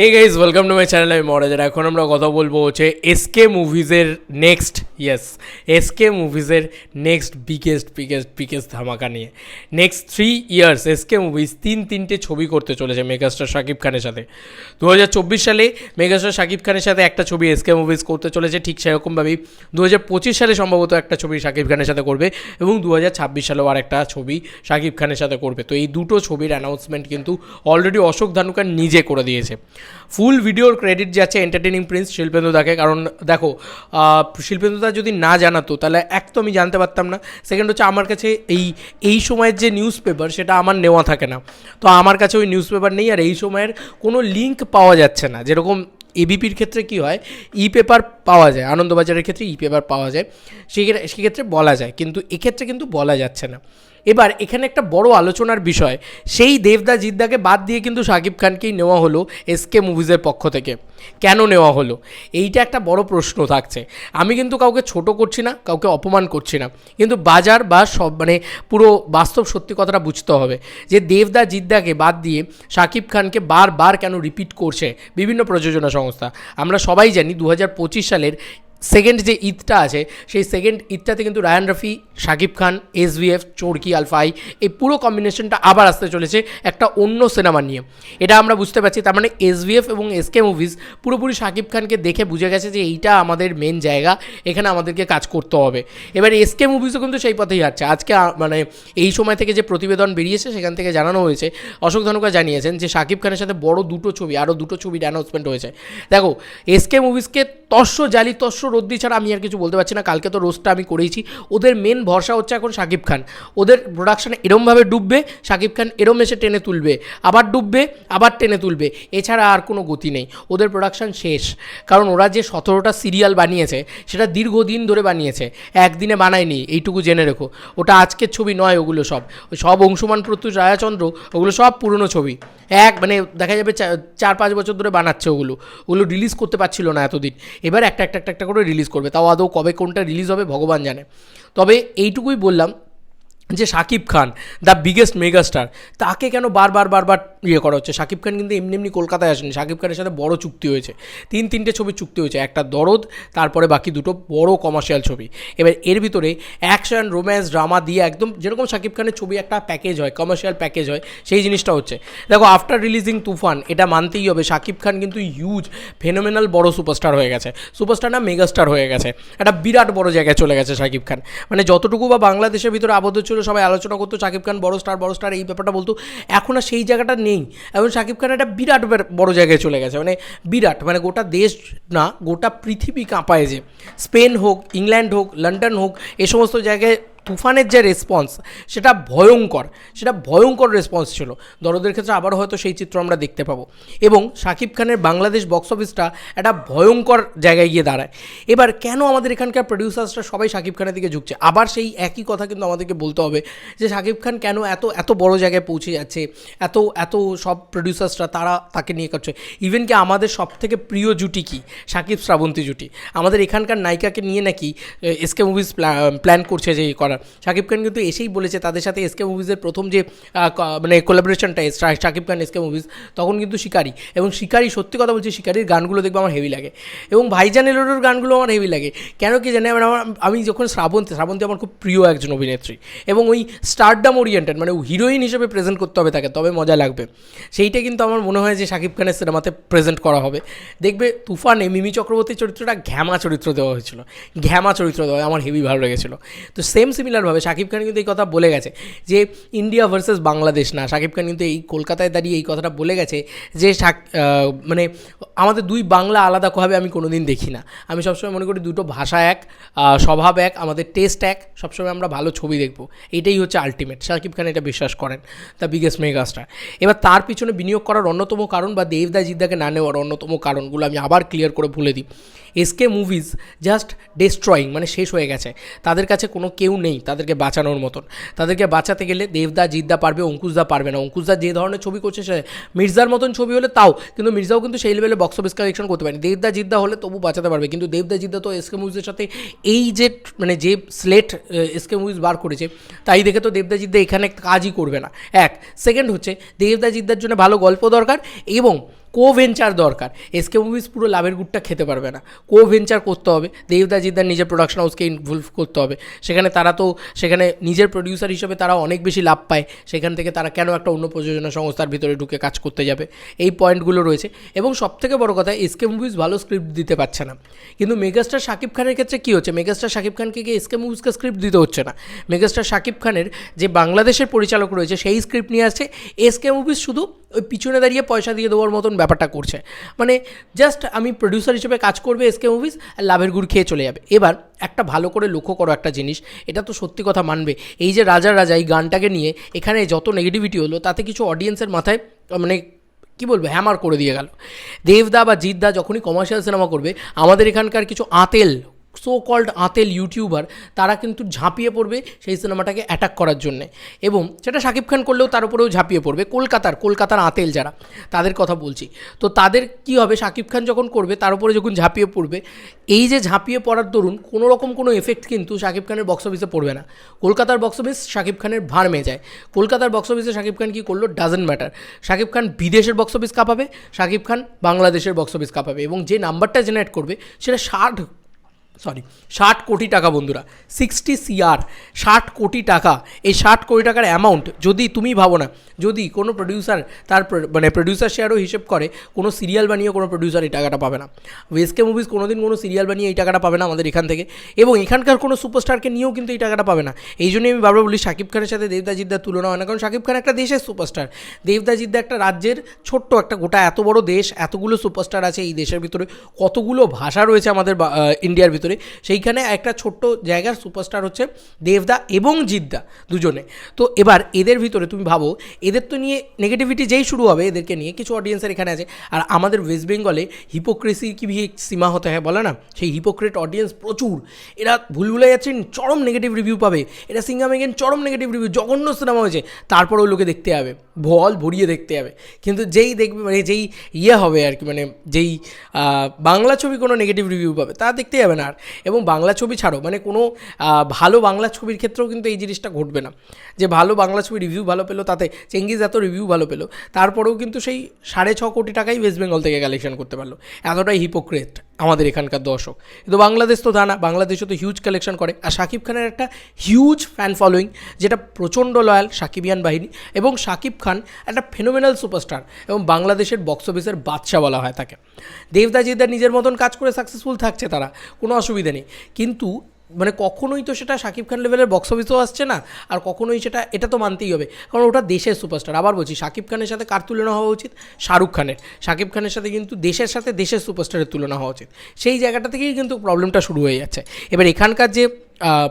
Hey guys welcome to my channel আমি মহারাজার এখন আমরা কথা বলব হচ্ছে এসকে মুভিজের নেক্সট ইয়েস এসকে মুভিজের নেক্সট বিগেস্ট বিগেস্ট বিগেস্ট ধামাকা নিয়ে। Next three years SK movies তিন তিনটে ছবি করতে চলেছে মেগাস্টার শাকিব খানের সাথে। দু হাজার চব্বিশ সালে মেগাস্টার শাকিব খানের সাথে একটা ছবি এসকে মুভিজ করতে চলেছে, ঠিক সেরকমভাবেই। দু হাজার পঁচিশ সালে সম্ভবত একটা ছবি শাকিব খানের সাথে করবে, এবং দু হাজার ছাব্বিশ সালেও আর একটা ছবি শাকিব খানের সাথে করবে। তো এই দুটো ছবির অ্যানাউন্সমেন্ট কিন্তু অলরেডি অশোক ধানুকার নিজে করে দিয়েছে। ফুল ভিডিওর ক্রেডিট যাচ্ছে এন্টারটেনিং প্রিন্স শিল্পেন্দু দাকে কারণ দেখো আহ, শিল্পেন্দু দা যদি না জানাতো তাহলে এক তো আমি জানতে পারতাম না। সেকেন্ড হচ্ছে আমার কাছে এই এই সময়ের যে নিউজ পেপার সেটা আমার নেওয়া থাকে না। তো আমার কাছে ওই নিউজ পেপার নেই আর এই সময়ের কোনো লিঙ্ক পাওয়া যাচ্ছে না। যেরকম এবিপির ক্ষেত্রে কি হয় ই পেপার পাওয়া যায় আনন্দবাজারের ক্ষেত্রে ই পেপার পাওয়া যায়। সেক্ষেত্রে বলা যায় কিন্তু এক্ষেত্রে কিন্তু বলা যাচ্ছে না। এবার এখানে একটা বড় আলোচনার বিষয়, সেই দেবদা জিদ্দাকে বাদ দিয়ে কিন্তু শাকিব খানকেই নেওয়া হলো এসকে মুভিজের পক্ষ থেকে। কেন নেওয়া হলো? এইটা একটা বড় প্রশ্ন থাকছে। আমি কিন্তু কাউকে ছোট করছি না, কাউকে অপমান করছি না। কিন্তু বাজার বা সব মানে পুরো বাস্তব সত্যি কথাটা বুঝতে হবে যে দেবদা জিদ্দাকে বাদ দিয়ে শাকিব খানকে বারবার কেন রিপিট করছে বিভিন্ন প্রযোজনা সংস্থা। আমরা সবাই জানি দু হাজার পঁচিশ সালের সেকেন্ড যে ঈদটা আছে, সেই সেকেন্ড ঈদটাতে কিন্তু Ryan Rafi, Shakib Khan S SVF Chorki, আলফাই, এই পুরো কম্বিনেশনটা আবার আসতে চলেছে একটা অন্য সিনেমা নিয়ে। এটা আমরা বুঝতে পারছি, তার মানে এস এসভিএফ এবং এসকে মুভিজ পুরোপুরি শাকিব খানকে দেখে বুঝে গেছে যে এইটা আমাদের মেন জায়গা, এখানে আমাদেরকে কাজ করতে হবে। এবার এসকে মুভিজও কিন্তু সেই পথেই যাচ্ছে আজকে মানে এই সময় থেকে যে প্রতিবেদন বেরিয়েছে, সেখান থেকে জানানো হয়েছে। অশোক ধানুকা জানিয়েছেন যে শাকিব খানের সাথে বড় দুটো ছবি আরও দুটো ছবির অ্যানাউন্সমেন্ট হয়েছে। দেখো এসকে মুভিজকে তস্য জালি তস্য রদ্দি ছাড়া আমি আর কিছু বলতে পারছি না। কালকে তো রোস্টটা আমি করেইছি। ওদের মেন ভরসা হচ্ছে এখন শাকিব খান। ওদের প্রোডাকশান এরমভাবে ডুববে শাকিব খান এরম এসে টেনে তুলবে। আবার ডুববে, আবার টেনে তুলবে। এছাড়া আর কোনো গতি নেই। ওদের প্রোডাকশান শেষ। কারণ ওরা যে সতেরোটা সিরিয়াল বানিয়েছে, সেটা দীর্ঘদিন ধরে বানিয়েছে। একদিনে বানায়নি। এইটুকু জেনে রেখো। ওটা আজকের ছবি নয় ওগুলো সব। সব অংশুমান প্রত্যুষ রায়াচন্দ্র, ওগুলো সব পুরনো ছবি। এক মানে দেখা যাবে চার, পাঁচ বছর ধরে বানাচ্ছে ওগুলো। ওগুলো রিলিজ করতে পারছিল না এতদিন। এবার একটা একটা একটা একটা করে রিলিজ করবে। তাও আদৌ কবে কোনটা রিলিজ হবে ভগবান জানে। তবে এইটুকুই বললাম যে Shakib Khan the biggest megastar তাকে কেন বারবার বারবার ইয়ে করা হচ্ছে? শাকিব খান কিন্তু এমনি এমনি কলকাতায় আসেনি। শাকিব খানের সাথে বড় চুক্তি হয়েছে। তিন তিনটে ছবি চুক্তি হয়েছে। একটা দরদ, তারপরে বাকি দুটো বড় কমার্শিয়াল ছবি। এবার এর ভিতরে অ্যাকশন রোম্যান্স ড্রামা দিয়ে একদম যেরকম শাকিব খানের ছবি একটা প্যাকেজ হয় কমার্শিয়াল প্যাকেজ হয়, সেই জিনিসটা হচ্ছে। দেখো আফটার রিলিজিং তুফান, এটা মানতেই হবে শাকিব খান কিন্তু হিউজ ফেনোমেনাল বড় সুপারস্টার হয়ে গেছে। সুপারস্টার না মেগাস্টার হয়ে গেছে। একটা বিরাট বড় জায়গায় চলে গেছে শাকিব খান। মানে যতটুকু বা বাংলাদেশের ভিতরে আবদ্ধ ছিল সবাই আলোচনা করতো শাকিব খান বড় স্টার বড় স্টার এই ব্যাপারটা বলতো। এখন আর সেই জায়গাটা নেই। এবং শাকিব খান একটা বিরাট বড় জায়গায় চলে গেছে। মানে বিরাট মানে গোটা দেশ না, গোটা পৃথিবী কাঁপায় যে। স্পেন হোক, ইংল্যান্ড হোক, লন্ডন হোক, এ সমস্ত জায়গায় তুফানের যে রেসপন্স সেটা ভয়ঙ্কর সেটা ভয়ঙ্কর রেসপন্স ছিল। দরদের ক্ষেত্রে আবারও হয়তো সেই চিত্র আমরা দেখতে পাবো। এবং শাকিব খানের বাংলাদেশ বক্স অফিসটা একটা ভয়ঙ্কর জায়গায় গিয়ে দাঁড়ায়। এবার কেন আমাদের এখানকার প্রডিউসার্সরা সবাই শাকিব খানের দিকে ঝুঁকছে? আবার সেই একই কথা কিন্তু আমাদেরকে বলতে হবে যে শাকিব খান কেন এত এত বড় জায়গায় পৌঁছে যাচ্ছে? এত এত সব প্রডিউসার্সরা তারা তাকে নিয়ে করছে? ইভেন কি আমাদের সব থেকে প্রিয় জুটি কি? শাকিব শ্রাবন্তী জুটি। আমাদের এখানকার নায়িকাকে নিয়ে নাকি এসকে মুভিজ প্ল্যান করছে যে করার। শাকিব খান কিন্তু এসেই বলেছে তাদের সাথে এসকে মুভিজের প্রথম যে মানে কোলাবোরেশনটা শাকিব খান এসকে মুভিজ তখন কিন্তু শিকারি। এবং শিকারি, সত্যি কথা বলছি, শিকারির গানগুলো দেখবে আমার হেভি লাগে। এবং ভাইজান এলোর গানগুলো আমার হেভি লাগে। কেন কি জানি, আমার আমি যখন শ্রাবন্তী শ্রাবন্তী আমার খুব প্রিয় একজন অভিনেত্রী। এবং ওই স্টারডাম ওরিয়েন্টেড মানে হিরোইন হিসেবে প্রেজেন্ট করতে হবে তাকে, তবে মজা লাগবে। সেইটা কিন্তু আমার মনে হয় যে শাকিব খানের সিনেমাতে প্রেজেন্ট করা হবে। দেখবে তুফানে মিমি চক্রবর্তীর চরিত্রটা ঘ্যামা চরিত্র দেওয়া হয়েছিল। ঘ্যামা চরিত্র দেওয়া আমার হেভি ভালো লেগেছিল। তো সেম সিমিলারভাবে শাকিব খান কিন্তু এই কথা বলে গেছে যে ইন্ডিয়া ভার্সেস বাংলাদেশ না। শাকিব খান কিন্তু এই কলকাতায় দাঁড়িয়ে এই কথাটা বলে গেছে যে মানে আমাদের দুই বাংলা আলাদা হবে আমি কোনোদিন দেখি না। আমি সবসময় মনে করি দুটো ভাষা এক স্বভাব এক, আমাদের টেস্ট এক, সবসময় আমরা ভালো ছবি দেখব। এটাই হচ্ছে আলটিমেট শাকিব খান এটা বিশ্বাস করেন দ্য বিগেস্ট মেগাস্টার এবার তার পিছনে বিনিয়োগ করার অন্যতম কারণ বা দেবদা জিদ্দাকে না নেওয়ার অন্যতম কারণগুলো আমি আবার ক্লিয়ার করে ভুলে দিই। এসকে মুভিজ জাস্ট ডেস্ট্রয়িং মানে শেষ হয়ে গেছে। তাদের কাছে কোনো কেউ নেই, তাদেরকে বাঁচানোর মতন। তাদেরকে বাঁচাতে গেলে দেবদা জিদ্দা পারবে, অঙ্কুশদা পারবে না। অঙ্কুশদা যে ধরনের ছবি করছে, সে মির্জার মতন ছবি হলে তাও, কিন্তু মির্জাও কিন্তু সেই লেভেলে বক্স অফিস কালেকশন করতে পারেনি। দেবদা জিদ্দা হলে তবু বাঁচাতে পারবে, কিন্তু দেবদা জিদ্দা তো এসকে মুভিজের সাথে এই যে মানে যে স্লেট এসকে মুভিজ বার করেছে, তাই দেখে তো দেবদা জিদ্দা এখানে কাজই করবে না। এক। সেকেন্ড হচ্ছে, দেবদা জিদ্দার জন্য ভালো গল্প দরকার এবং কো ভেঞ্চার দরকার এসকে মুভিজ পুরো লাভের গুড়টা খেতে পারবে না। কো ভেঞ্চার করতে হবে। দেবদা জিদ্দার নিজের প্রোডাকশন হাউসকে ইনভলভ করতে হবে। সেখানে তারা তো, সেখানে নিজের প্রডিউসার হিসেবে তারা অনেক বেশি লাভ পায়। সেখান থেকে তারা কেন একটা অন্য প্রযোজনা সংস্থার ভিতরে ঢুকে কাজ করতে যাবে? এই পয়েন্টগুলো রয়েছে। এবং সবথেকে বড় কথা এসকে মুভিজ ভালো স্ক্রিপ্ট দিতে পারছে না। কিন্তু মেগাস্টার শাকিব খানের ক্ষেত্রে কী হচ্ছে? মেগাস্টার শাকিব খানকে গিয়ে এসকে মুভিজকে স্ক্রিপ্ট দিতে হচ্ছে না। মেগাস্টার শাকিব খানের যে বাংলাদেশের পরিচালক রয়েছে, সেই স্ক্রিপ্ট নিয়ে আসছে। এসকে মুভিজ শুধু ওই পিছনে দাঁড়িয়ে পয়সা দিয়ে দেওয়ার মতন ব্যাপারটা করছে। মানে জাস্ট আমি প্রডিউসার হিসেবে কাজ করবে এসকে মুভিজ আর লাভের গুড় খেয়ে চলে যাবে। এবার একটা ভালো করে লক্ষ্য করো একটা জিনিস, এটা তো সত্যি কথা মানবে। এই যে রাজা রাজা এই গানটাকে নিয়ে এখানে যত নেগেটিভিটি হলো, তাতে কিছু অডিয়েন্সের মাথায় মানে কি বলব হ্যামার করে দিয়ে গেল। দেবদা বা জিদ্দা যখনই কমার্শিয়াল সিনেমা করবে, আমাদের এখানকার কিছু আতেল সো কল্ড আতেল ইউটিউবার তারা কিন্তু ঝাঁপিয়ে পড়বে সেই সিনেমাটাকে অ্যাটাক করার জন্যে। এবং সেটা শাকিব খান করলেও তার উপরেও ঝাঁপিয়ে পড়বে। কলকাতার কলকাতার আতেল যারা, তাদের কথা বলছি। তো তাদের কি হবে? শাকিব খান যখন করবে, তার উপরে যখন ঝাঁপিয়ে পড়বে, এই যে ঝাঁপিয়ে পড়ার দরুন কোনো রকম কোনো এফেক্ট কিন্তু শাকিব খানের বক্স অফিসে পড়বে না। কলকাতার বক্স অফিস শাকিব খানের ভার মেয়ে যায়। কলকাতার বক্স অফিসে শাকিব খান কী করল? ডাজেন্ট ম্যাটার শাকিব খান বিদেশের বক্স অফিস কাঁপাবে শাকিব খান বাংলাদেশের বক্স অফিস কাঁপাবে এবং যে নাম্বারটা জেনারেট করবে, সেটা ষাট সরি ষাট কোটি টাকা বন্ধুরা সিক্সটি সিআর ষাট কোটি টাকা। এই ষাট কোটি টাকার অ্যামাউন্ট যদি তুমি ভাবো না, যদি কোনো প্রডিউসার তার মানে প্রডিউসার শেয়ারও হিসেব করে, কোনো সিরিয়াল বানিয়ে কোনো প্রডিউসার এই টাকাটা পাবে না। ওয়েস্কে মুভিজ কোনো দিন কোনো সিরিয়াল বানিয়ে এই টাকাটা পাবে না আমাদের এখান থেকে। এবং এখানকার কোনো সুপারস্টারকে নিয়েও কিন্তু এই টাকাটা পাবে না। এই জন্যই আমি বারবার বলি, শাকিব খানের সাথে দেবদা জিদ্দার তুলনা হয় না। কারণ শাকিব খান একটা দেশের সুপারস্টার দেবদা জিদ্দা একটা রাজ্যের ছোট্ট একটা গোটা এত বড় দেশ, এতগুলো সুপারস্টার আছে এই দেশের ভিতরে। কতগুলো ভাষা রয়েছে আমাদের ইন্ডিয়ার ভিতরে। সেইখানে একটা ছোট্ট জায়গার সুপারস্টার হচ্ছে দেবদা এবং জিদ্দা দুজনে। তো এবার এদের ভিতরে তুমি ভাবো, এদের তো নিয়ে নেগেটিভিটি যেই শুরু হবে, এদেরকে নিয়ে কিছু অডিয়েন্সের এখানে আছে। আর আমাদের ওয়েস্ট বেঙ্গলে হিপোক্রেসি কি সীমা হতে হয় বলে না? সেই হিপোক্রেট অডিয়েন্স প্রচুর। এরা ভুল ভুলে যাচ্ছেন, চরম নেগেটিভ রিভিউ পাবে। এটা সিঙ্গাম এগেন চরম নেগেটিভ রিভিউ জঘন্য সিনেমা হয়েছে। তারপরেও লোকে দেখতে যাবে ভল ভরিয়ে দেখতে যাবে। কিন্তু যেই দেখবে মানে যেই ইয়ে হবে আর কি মানে যেই বাংলা ছবি কোনো নেগেটিভ রিভিউ পাবে, তা দেখতে যাবে না আর। এবং বাংলা ছবি ছাড়ো মানে কোনো ভালো বাংলা ছবির ক্ষেত্রেও কিন্তু এই জিনিসটা ঘটবে না। যে ভালো বাংলা ছবি রিভিউ ভালো পেল, তাতে চেঙ্গিজ এত রিভিউ ভালো পেল, তারপরেও কিন্তু সেই সাড়ে ছ কোটি টাকাই ওয়েস্ট বেঙ্গল থেকে কালেকশন করতে পারল। এতটাই হিপোক্রেট আমাদের এখানকার দর্শক। কিন্তু বাংলাদেশ তো দানা না বাংলাদেশও তো হিউজ কালেকশন করে। আর শাকিব খানের একটা হিউজ ফ্যান ফলোয়িং যেটা প্রচণ্ড লয়াল সাকিবিয়ান বাহিনী এবং শাকিব খান একটা ফেনোমেনাল সুপারস্টার এবং বাংলাদেশের বক্স অফিসের বাদশা বলা হয় তাকে। দেবদা জিদার নিজের মতন কাজ করে সাকসেসফুল থাকছে তারা, কোনো অসুবিধা নেই। কিন্তু মানে কখনোই তো সেটা শাকিব খান লেভেলের বক্স অফিসেও আসছে না, আর কখনোই সেটা, এটা তো মানতেই হবে। কারণ ওটা দেশের সুপারস্টার আবার বলছি, শাকিব খানের সাথে কার তুলনা হওয়া উচিত? শাহরুখ খানের। শাকিব খানের সাথে কিন্তু দেশের সাথে দেশের সুপারস্টারের তুলনা হওয়া উচিত। সেই জায়গাটা থেকেই কিন্তু প্রবলেমটা শুরু হয়ে যাচ্ছে। এবার এখানকার যে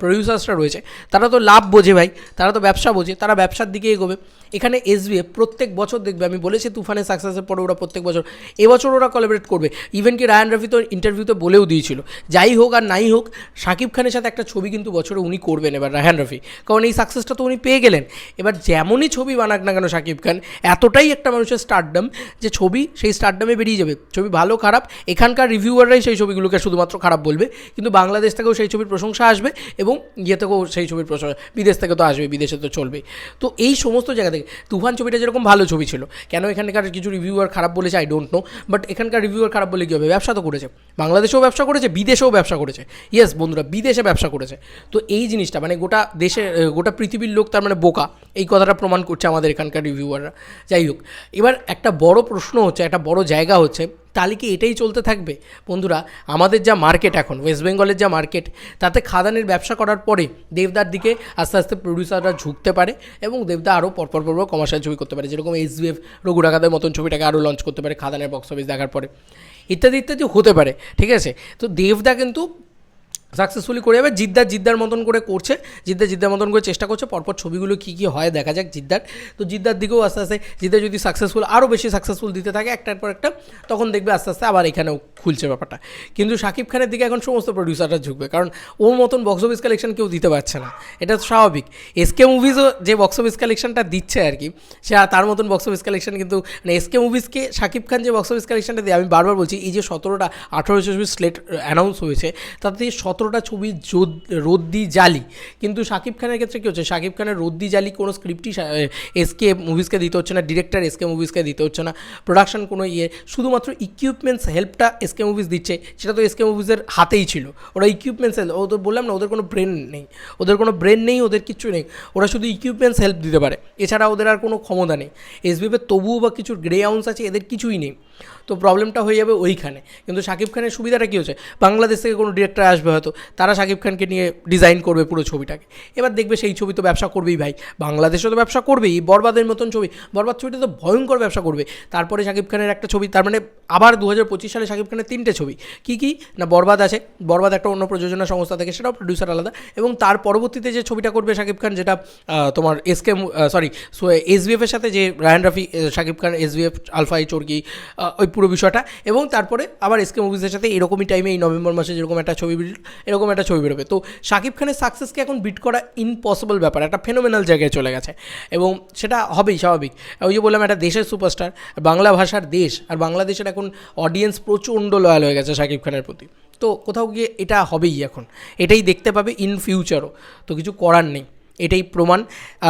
প্রডিউসার্সরা রয়েছে, তারা তো লাভ বোঝে ভাই, তারা তো ব্যবসা বোঝে, তারা ব্যবসার দিকে এগোবে। এখানে এসবিএফ প্রত্যেক বছর দেখবে, আমি বলেছি তুফানের সাকসেসের পরে ওরা প্রত্যেক বছর, এবছর ওরা কোলাবরেট করবে। ইভেন কি রায়ান রফি তো ইন্টারভিউতে বলেও দিয়েছিল, যাই হোক আর নাই হোক শাকিব খানের সাথে একটা ছবি কিন্তু বছরে উনি করবেন এবার রায়হান রফি কারণ এই সাকসেসটা তো উনি পেয়ে গেলেন। এবার যেমনই ছবি বানাক না কেন শাকিব খান এতটাই একটা মানুষের স্টারডম যে ছবি সেই স্টারডমে বেরিয়ে যাবে। ছবি ভালো খারাপ, এখানকার রিভিউয়াররাই সেই ছবিগুলোকে শুধুমাত্র খারাপ বলবে, কিন্তু বাংলাদেশ থেকেও সেই ছবির প্রশংসা আসবে। এবং ইয়ে থেকেও সেই ছবির প্রশংসা বিদেশ থেকে তো আসবে, বিদেশে তো চলবে। তো এই সমস্ত জায়গা থেকে, তুফান ছবিটা যেরকম ভালো ছবি ছিল, কেন এখানকার কিছু রিভিউয়ার খারাপ বলেছে আই ডোন্ট নো বাট এখানকার রিভিউয়ার খারাপ বলে কী হবে? ব্যবসা তো করেছে। বাংলাদেশেও ব্যবসা করেছে, বিদেশেও ব্যবসা করেছে। ইয়েস বন্ধুরা, বিদেশে ব্যবসা করেছে। তো এই জিনিসটা মানে গোটা দেশে গোটা পৃথিবীর লোক তার মানে বোকা। এই কথাটা প্রমাণ করছে আমাদের এখানকার রিভিউয়াররা যাই হোক, এবার একটা বড় প্রশ্ন হচ্ছে, একটা বড় জায়গা হচ্ছে তাহলে কি এটাই চলতে থাকবে? বন্ধুরা, আমাদের যা মার্কেট এখন ওয়েস্ট বেঙ্গলের যা মার্কেট তাতে খাদানের ব্যবসা করার পরে দেবদার দিকে আস্তে আস্তে প্রডিউসাররা ঝুঁকতে পারে এবং দেবদা আরও পরপর পরপর কমার্শিয়াল ছবি করতে পারে। যেরকম এস বি এফ রঘু মতন ছবিটাকে আরও লঞ্চ করতে পারে খাদানের বক্স অফিস দেখার পরে। ইত্যাদি ইত্যাদি হতে পারে, ঠিক আছে? তো দেবদা কিন্তু সাকসেসফুলি করে যাবে। জিদ্দার জিদ্দার মতন করে করছে। জিদ্দার জিদ্দার মতন করে চেষ্টা করছে। পরপর ছবিগুলো কী কী হয় দেখা যাক জিদ্দার। তো জিদ্দার দিকেও আস্তে আস্তে জিদ্দার যদি সাকসেসফুল আরও বেশি সাকসেসফুল দিতে থাকে একটার পর একটা, তখন দেখবে আস্তে আস্তে আবার এখানেও খুলছে ব্যাপারটা। কিন্তু শাকিব খানের দিকে এখন সমস্ত প্রডিউসাররা ঝুঁকবে। কারণ ওর মতন বক্স অফিস কালেকশন কেউ দিতে পারছে না। এটা স্বাভাবিক। এসকে মুভিজও যে বক্স অফিস কালেকশনটা দিচ্ছে আর কি, সে তার মতন বক্স অফিস কালেকশন কিন্তু মানে এসকে মুভিজকে শাকিব খান যে বক্স অফিস কালেকশনটা দিয়ে, আমি বারবার বলছি, এই যে সতেরোটা আঠেরোশো স্লেট অ্যানাউন্স হয়েছে, তাতে সতেরো সতেরোটা ছবি রদ্দি জালি? কিন্তু শাকিব খানের ক্ষেত্রে কী হচ্ছে? শাকিব খানের রদ্দি জালি কোনো স্ক্রিপ্টই এসকে মুভিসকে দিতে হচ্ছে না ডিরেক্টর এসকে মুভিসকে দিতে হচ্ছে না। প্রোডাকশন কোনো ইয়ে শুধুমাত্র ইকুইপমেন্টস হেল্পটা এসকে মুভিস দিচ্ছে। সেটা তো এসকে মুভিসের হাতেই ছিল। ওরা ইকুইপমেন্টস হেল্প ওদের বললাম না, ওদের কোনো ব্রেন নেই। ওদের কোনো ব্রেন নেই, ওদের কিচ্ছু নেই। ওরা শুধু ইকুইপমেন্টস হেল্প দিতে পারে। এছাড়া ওদের আর কোনো ক্ষমতা নেই। এসবিএফের তবুও বা কিছু গ্রে আউন্স আছে, এদের কিছুই নেই। তো প্রবলেমটা হয়ে যাবে ওইখানে। কিন্তু শাকিব খানের সুবিধাটা কী হচ্ছে? বাংলাদেশ থেকে কোনো ডিরেক্টর আসবে হয়তো, তারা শাকিব খানকে নিয়ে ডিজাইন করবে পুরো ছবিটাকে। এবার দেখবে সেই ছবি তো ব্যবসা করবেই ভাই। বাংলাদেশে তো ব্যবসা করবেই, বরবাদের মতন ছবি। বরবাদ ছবিটা তো ভয়ঙ্কর ব্যবসা করবে। তারপরে শাকিব খানের একটা ছবি, তার মানে আবার দু সালে শাকিব খানের তিনটে ছবি। কী কী? না, বরবাদ আছে। বরবাদ একটা অন্য প্রযোজনা সংস্থা থেকে, সেটাও প্রডিউসার আলাদা। এবং তার পরবর্তীতে যে ছবিটা করবে শাকিব খান, যেটা তোমার এসকে সরি এসবিএফের সাথে যে Ryan Rafi Shakib Khan SBF alpha এই চর্কি ওই পুরো বিষয়টা এবং তারপরে আবার এসকে মুভিজের সাথে এরকমই টাইমে এই নভেম্বর মাসে যেরকম একটা ছবি এরকম একটা ছবি বেরোবে। তো শাকিব খানের সাকসেসকে এখন বিট করা ইম্পসিবল ব্যাপার, একটা ফেনোমেনাল জায়গায় চলে গেছে। এবং সেটা হবেই, স্বাভাবিক। ওই যে বললাম, একটা দেশের সুপারস্টার বাংলা ভাষার দেশ আর বাংলাদেশের এখন অডিয়েন্স প্রচণ্ড লয়াল হয়ে গেছে শাকিব খানের প্রতি। তো কোথাও গিয়ে এটা হবেই এখন। এটাই দেখতে পাবে ইন ফিউচারও তো কিছু করার নেই। এটাই প্রমাণ।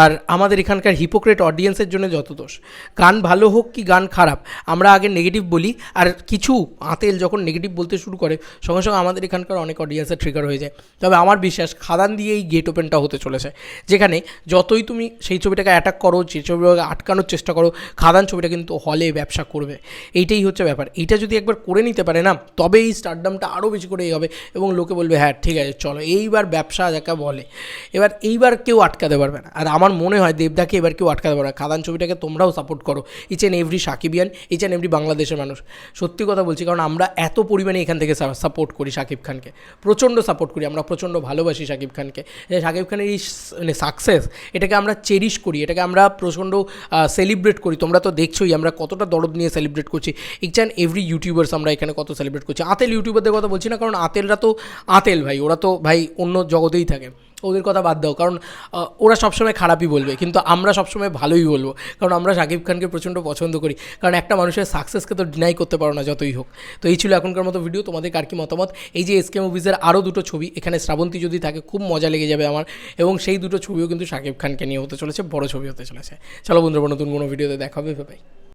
আর আমাদের এখানকার হিপোক্রেট অডিয়েন্সের জন্য যত দোষ। গান ভালো হোক কি গান খারাপ, আমরা আগে নেগেটিভ বলি। আর কিছু আতেল যখন নেগেটিভ বলতে শুরু করে, সঙ্গে সঙ্গে আমাদের এখানকার অনেক অডিয়েন্সের ট্রিগার হয়ে যায়। তবে আমার বিশ্বাস, খাদান দিয়ে এই গেট ওপেনটা হতে চলেছে। যেখানে যতই তুমি সেই ছবিটাকে অ্যাটাক করো, যে ছবিটাকে আটকানোর চেষ্টা করো, খাদান ছবিটা কিন্তু হলে ব্যবসা করবে। এইটাই হচ্ছে ব্যাপার। এইটা যদি একবার করে নিতে পারে না তবে এই স্টারডামটা আরও বেশি করে হবে এবং লোকে বলবে হ্যাঁ ঠিক আছে, চলো। এইবার ব্যবসা যাকে বলে। এবার এইবার কেউ আটকাতে পারবে না। আর আমার মনে হয় দেবদাকে এবার কেউ আটকাতে পারবে না। খাদান ছবিটাকে তোমরাও সাপোর্ট করো। Each and every Shakibian each and every বাংলাদেশের মানুষ। সত্যি কথা বলছি, কারণ আমরা এত পরিমাণে এখান থেকে সাপোর্ট করি শাকিব খানকে প্রচণ্ড সাপোর্ট করি, আমরা প্রচণ্ড ভালোবাসি শাকিব খানকে যে শাকিব খানের এই মানে সাকসেস এটাকে আমরা চেরিশ করি, এটাকে আমরা প্রচণ্ড সেলিব্রেট করি। তোমরা তো দেখছোই, আমরা কতটা দরদ নিয়ে সেলিব্রেট করছি। ইচ অ্যান্ড এভরি ইউটিউবার্স আমরা এখানে কত সেলিব্রেট করছি। আতেল ইউটিউবারদের কথা বলছি না, কারণ আতেলরা তো আতেল ভাই, ওরা তো ভাই অন্য জগতেই থাকে। ওদের কথা বাদ দাও। কারণ ওরা সবসময় খারাপই বলবে, কিন্তু আমরা সবসময় ভালোই বলব। কারণ আমরা শাকিব খানকে প্রচণ্ড পছন্দ করি। কারণ একটা মানুষের সাকসেসকে তো ডিনাই করতে পারো না যতই হোক। তো এই ছিল এখনকার মতো ভিডিও তোমাদের কার কি মতামত? এই যে এসকে মুভিজের আরও দুটো ছবি, এখানে শ্রাবন্তী যদি থাকে, খুব মজা লেগে যাবে আমার। এবং সেই দুটো ছবিও কিন্তু শাকিব খানকে নিয়ে হতে চলেছে, বড় ছবি হতে চলেছে। চলো বন্ধুরা, নতুন কোনো ভিডিওতে দেখাবে ভাই